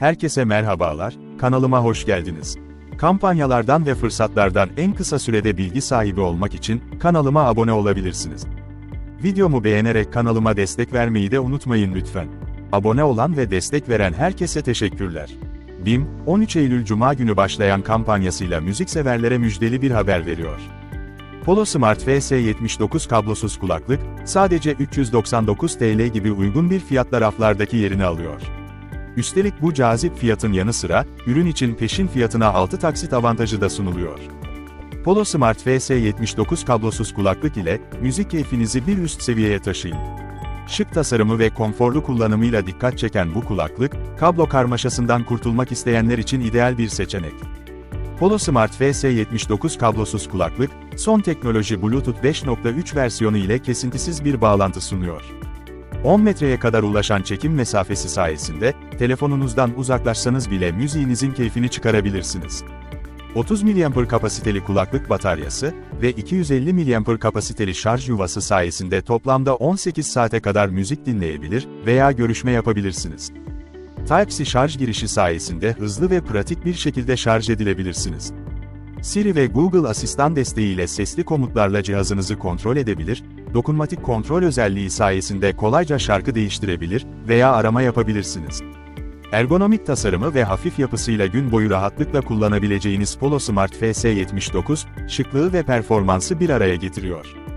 Herkese merhabalar, kanalıma hoş geldiniz. Kampanyalardan ve fırsatlardan en kısa sürede bilgi sahibi olmak için kanalıma abone olabilirsiniz. Videomu beğenerek kanalıma destek vermeyi de unutmayın lütfen. Abone olan ve destek veren herkese teşekkürler. BİM, 13 Eylül Cuma günü başlayan kampanyasıyla müzikseverlere müjdeli bir haber veriyor. Polo Smart VS79 kablosuz kulaklık, sadece 399 TL gibi uygun bir fiyatla raflardaki yerini alıyor. Üstelik bu cazip fiyatın yanı sıra, ürün için peşin fiyatına 6 taksit avantajı da sunuluyor. Polo Smart VS79 kablosuz kulaklık ile müzik keyfinizi bir üst seviyeye taşıyın. Şık tasarımı ve konforlu kullanımıyla dikkat çeken bu kulaklık, kablo karmaşasından kurtulmak isteyenler için ideal bir seçenek. Polo Smart VS79 kablosuz kulaklık, son teknoloji Bluetooth 5.3 versiyonu ile kesintisiz bir bağlantı sunuyor. 10 metreye kadar ulaşan çekim mesafesi sayesinde, telefonunuzdan uzaklaşsanız bile müziğinizin keyfini çıkarabilirsiniz. 30 mAh kapasiteli kulaklık bataryası ve 250 mAh kapasiteli şarj yuvası sayesinde toplamda 18 saate kadar müzik dinleyebilir veya görüşme yapabilirsiniz. Type-C şarj girişi sayesinde hızlı ve pratik bir şekilde şarj edilebilirsiniz. Siri ve Google Asistan desteğiyle sesli komutlarla cihazınızı kontrol edebilir, dokunmatik kontrol özelliği sayesinde kolayca şarkı değiştirebilir veya arama yapabilirsiniz. Ergonomik tasarımı ve hafif yapısıyla gün boyu rahatlıkla kullanabileceğiniz Polo Smart FS79, şıklığı ve performansı bir araya getiriyor.